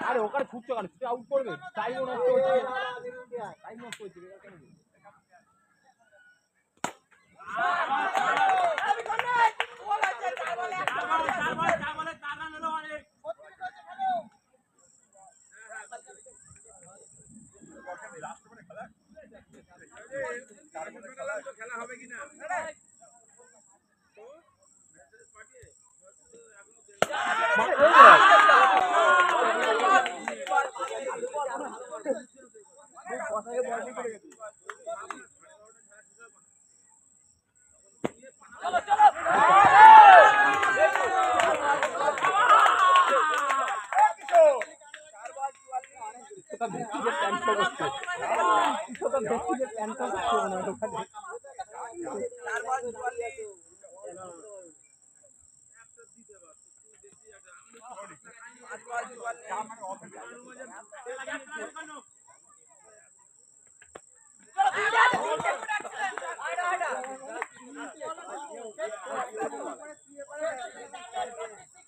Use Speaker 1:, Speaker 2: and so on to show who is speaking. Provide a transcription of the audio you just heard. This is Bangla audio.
Speaker 1: আরে ওখানে ছুটছো কেন ছুটে আউট করবে টাইমও নষ্ট হচ্ছে টাইম নষ্ট হচ্ছে এবার কেন কৃষকের ব্যক্তিগত প্যান্টটা করছে কৃষকের ব্যক্তিগত প্যান্টটা করছে মানে ওখানে
Speaker 2: Thank you.